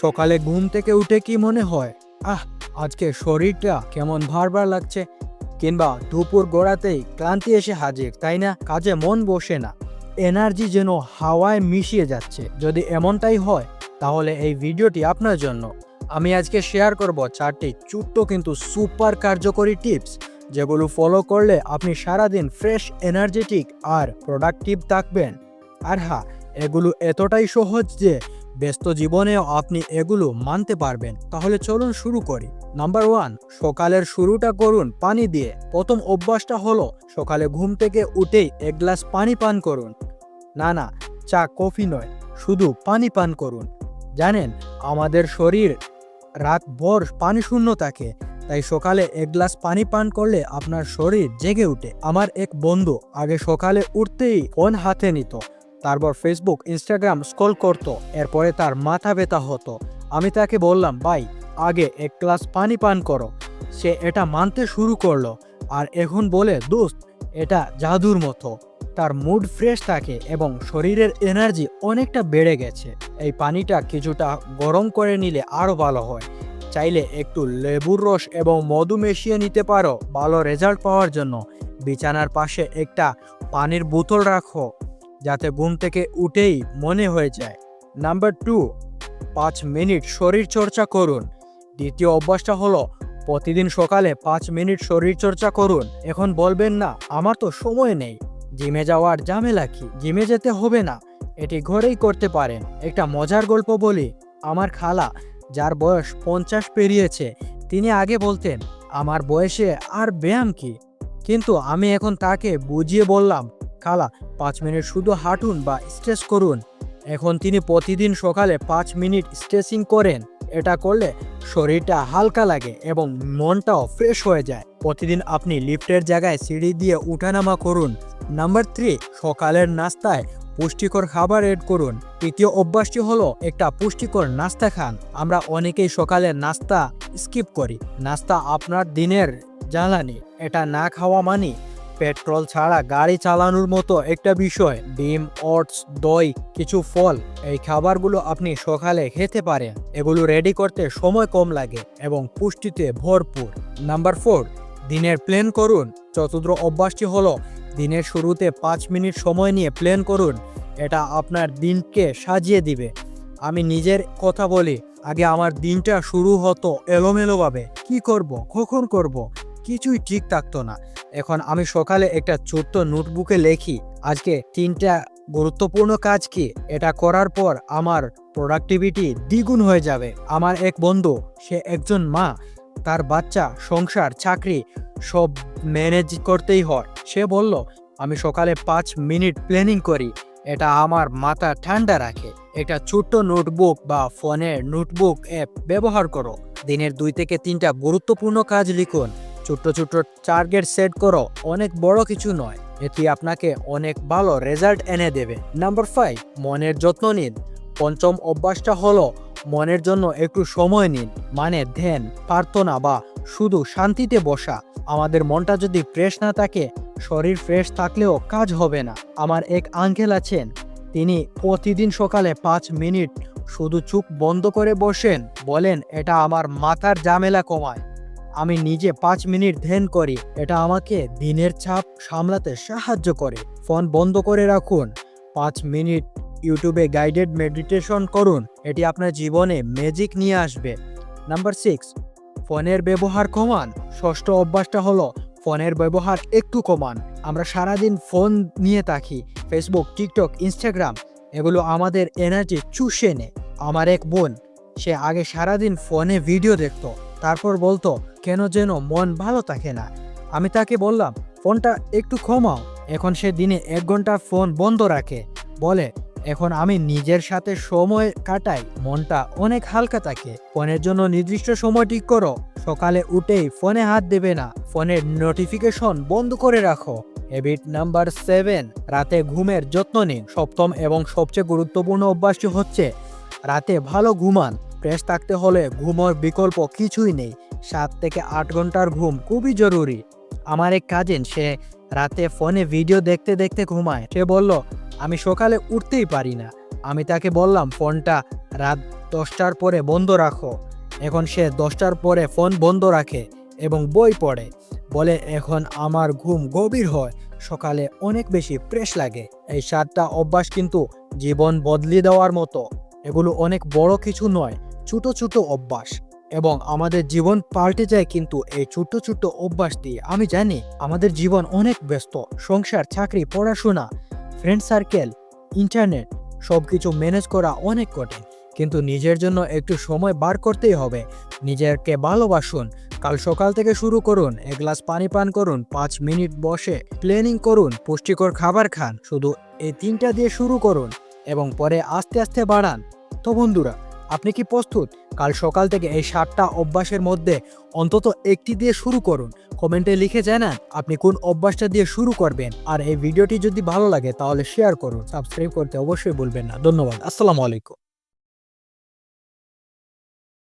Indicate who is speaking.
Speaker 1: সকালে ঘুম থেকে উঠে কি মনে হয়? আহ, আজকে শরীরটা কেমন ভারবার লাগছে। কিংবা দুপুর গোড়াতেই ক্লান্তি এসে হাজির, তাই না? কাজে মন বসে না। এনার্জি যেন হাওয়ায় মিশিয়ে যাচ্ছে। যদি এমনটাই হয়, তাহলে এই ভিডিওটি আপনার জন্য। আমি আজকে শেয়ার করব চারটি ছোট্ট কিন্তু সুপার কার্যকরী টিপস, যেগুলো ফলো করলে আপনি সারাদিন ফ্রেশ, এনার্জেটিক আর প্রোডাক্টিভ থাকবেন। আর হ্যাঁ এগুলো এতটাই সহজ যে ব্যস্ত জীবনেও আপনি এগুলো মানতে পারবেন। তাহলে চলুন শুরু করি। নাম্বার ওয়ান, সকালের শুরুটা করুন পানি দিয়ে। প্রথম অভ্যাসটা হলো সকালে ঘুম থেকে উঠেই এক গ্লাস পানি পান করুন। না না, চা, কফি নয়, শুধু পানি পান করুন। জানেন, আমাদের শরীর রাত ভর পানি শূন্য থাকে, তাই সকালে এক গ্লাস পানি পান করলে আপনার শরীর জেগে ওঠে। আমার এক বন্ধু আগে সকালে উঠতেই ফোন হাতে নিত। তারপর ফেসবুক ইনস্টাগ্রাম স্ক্রল করত, এরপরে তার মাথা ব্যথা হতো। আমি তাকে বললাম, ভাই, আগে এক গ্লাস পানি পান করো। সে এটা মানতে শুরু করল আর এখন বলে, দোস্ত, এটা জাদুর মতো। তার মুড ফ্রেশ থাকে এবং শরীরের এনার্জি অনেকটা বেড়ে গেছে। এই পানিটা কিছুটা গরম করে নিলে আরও ভালো হয়। চাইলে একটু লেবুর রস এবং মধু মিশিয়ে নিতে পারো। ভালো রেজাল্ট পাওয়ার জন্য। বিছানার পাশে একটা পানির বোতল রাখো। যাতে ঘুম থেকে উঠেই মনে হয়ে যায়। নাম্বার টু, পাঁচ মিনিট শরীর চর্চা করুন। দ্বিতীয় অভ্যাসটা হলো, প্রতিদিন সকালে পাঁচ মিনিট শরীর চর্চা করুন। এখন বলবেন না, আমার তো সময় নেই। জিমে যাওয়ার ঝামেলা কি? জিমে যেতে হবে না। এটি ঘরেই করতে পারেন। একটা মজার গল্প বলি। আমার খালা, যার বয়স পঞ্চাশ পেরিয়েছে, তিনি আগে বলতেন, আমার বয়সে আর ব্যায়াম কি? কিন্তু আমি এখন তাকে বুঝিয়ে বললাম খালা, পাঁচ মিনিট শুধু হাঁটুন বা স্ট্রেচ করুন। এখন তিনি প্রতিদিন সকালে পাঁচ মিনিট স্ট্রেচিং করেন। এটা করলে শরীরটা হালকা লাগে এবং মনটাও ফ্রেশ হয়ে যায়। প্রতিদিন আপনি লিফটের জায়গায় সিঁড়ি দিয়ে উঠানামা করুন। নাম্বার থ্রি সকালের নাস্তায় পুষ্টিকর খাবার এড করুন। তৃতীয় অভ্যাসটি হলো একটা পুষ্টিকর নাস্তা খান। আমরা অনেকেই সকালে নাস্তা স্কিপ করি। নাস্তা আপনার দিনের জ্বালানি। এটা না খাওয়া মানে পেট্রোল ছাড়া গাড়ি চালানোর মতো একটা বিষয়, ডিম, ওটস, দই, কিছু ফল, এই খাবারগুলো আপনি সকালে খেতে পারেন। এগুলো রেডি করতে সময় কম লাগে এবং পুষ্টিতে ভরপুর। নাম্বার ফোর দিনের প্ল্যান করুন। চতুর্থ অভ্যাসটি হলো দিনের শুরুতে পাঁচ মিনিট সময় নিয়ে প্ল্যান করুন। এটা আপনার দিনকে সাজিয়ে দিবে। আমি নিজের কথা বলি, আগে আমার দিনটা শুরু হতো এলোমেলোভাবে। কি করব, কখন করব? কিছুই ঠিক থাকতো না। এখন আমি সকালে একটা ছোট্ট নোটবুকে লেখি, আজকে তিনটা গুরুত্বপূর্ণ কাজ কি? এটা করার পর আমার প্রোডাক্টিভিটি দ্বিগুণ হয়ে যাবে। আমার এক বন্ধু, সে একজন মা, তার বাচ্চা, সংসার, চাকরি সব ম্যানেজ করতেই হয়। সে বলল, আমি সকালে পাঁচ মিনিট প্ল্যানিং করি। এটা আমার মাথা ঠান্ডা রাখে। একটা ছোট্ট নোটবুক বা ফোনের নোটবুক অ্যাপ ব্যবহার করো। দিনের দুই থেকে তিনটা গুরুত্বপূর্ণ কাজ লিখুন। ছোট্ট ছোট্ট টার্গেট সেট করো, অনেক বড় কিছু নয়। এটি আপনাকে অনেক ভালো রেজাল্ট এনে দেবে। নাম্বার ফাইভ মনের যত্ন নিন। পঞ্চম অভ্যাসটা হলো মনের জন্য একটু সময় নিন। মানে ধ্যান, প্রার্থনা বা শুধু শান্তিতে বসা। আমাদের মনটা যদি ফ্রেশ না থাকে, শরীর ফ্রেশ থাকলেও কাজ হবে না। আমার এক আঙ্কেল আছেন, তিনি প্রতিদিন সকালে পাঁচ মিনিট শুধু চুপ বন্ধ করে বসেন। বলেন, এটা আমার মাথার ঝামেলা কমায়। আমি নিজে পাঁচ মিনিট ধ্যান করি। এটা আমাকে দিনের চাপ সামলাতে সাহায্য করে। ফোন বন্ধ করে রাখুন। পাঁচ মিনিট ইউটিউবে গাইডেড মেডিটেশন করুন। এটি আপনার জীবনে ম্যাজিক নিয়ে আসবে। নাম্বার সিক্স ফোনের ব্যবহার কমান। ষষ্ঠ অভ্যাসটা হলো ফোনের ব্যবহার একটু কমান। আমরা সারাদিন ফোন নিয়ে থাকি ফেসবুক টিকটক ইনস্টাগ্রাম এগুলো আমাদের এনার্জি চুষে নেয়। আমার এক বোন, সে আগে সারাদিন ফোনে ভিডিও দেখতো। তারপর বলতো, কেন যেন মন ভালো থাকে না? আমি তাকে বললাম, ফোনটা একটু কমাও। এখন সে দিনে এক ঘণ্টা ফোন বন্ধ রাখে। বলে, এখন আমি নিজের সাথে সময় কাটাই, মনটা অনেক হালকা থাকে। ফোনের জন্য নির্দিষ্ট সময় ঠিক করো। সকালে উঠেই ফোনে হাত দেবে না। ফোনের নোটিফিকেশন বন্ধ করে রাখো। হ্যাবিট নাম্বার সেভেন, রাতে ঘুমের যত্ন নিন। সপ্তম এবং সবচেয়ে গুরুত্বপূর্ণ অভ্যাসটি হচ্ছে, রাতে ভালো ঘুমান। ফ্রেশ থাকতে হলে ঘুমোর বিকল্প কিছুই নেই। সাত থেকে আট ঘণ্টার ঘুম খুবই জরুরি। আমার এক কাজিন সে রাতে ফোনে ভিডিও দেখতে দেখতে ঘুমায়। সে বলল, আমি সকালে উঠতেই পারি না। আমি তাকে বললাম, ফোনটা রাত দশটার পরে বন্ধ রাখো। এখন সে দশটার পরে ফোন বন্ধ রাখে এবং বই পড়ে। বলে, এখন আমার ঘুম গভীর হয়। সকালে অনেক বেশি ফ্রেশ লাগে। এই সাতটা অভ্যাস কিন্তু জীবন বদলে দেওয়ার মতো। এগুলো অনেক বড় কিছু নয়। ছোট ছোট অভ্যাস এবং আমাদের জীবন পাল্টে যায় কিন্তু এই ছোট্ট ছোট্ট অভ্যাস দিয়ে আমি জানি আমাদের জীবন অনেক ব্যস্ত, সংসার, চাকরি, পড়াশোনা ফ্রেন্ড সার্কেল ইন্টারনেট সব কিছু ম্যানেজ করা অনেক কঠিন। কিন্তু নিজের জন্য একটু সময় বার করতেই হবে। নিজেকে ভালোবাসুন, কাল সকাল থেকে শুরু করুন, এক গ্লাস পানি পান করুন, পাঁচ মিনিট বসে প্ল্যানিং করুন, পুষ্টিকর খাবার খান, শুধু এই তিনটা দিয়ে শুরু করুন এবং পরে আস্তে আস্তে বাড়ান। তো বন্ধুরা আপনি কি প্রস্তুত? কাল সকাল থেকে এই সাতটা অভ্যাসের মধ্যে অন্তত একটি দিয়ে শুরু করুন। কমেন্টে লিখে জানান আপনি কোন অভ্যাসটা দিয়ে শুরু করবেন। আর এই ভিডিওটি যদি ভালো লাগে তাহলে শেয়ার করুন। সাবস্ক্রাইব করতে অবশ্যই ভুলবেন না। ধন্যবাদ। আসসালামু আলাইকুম।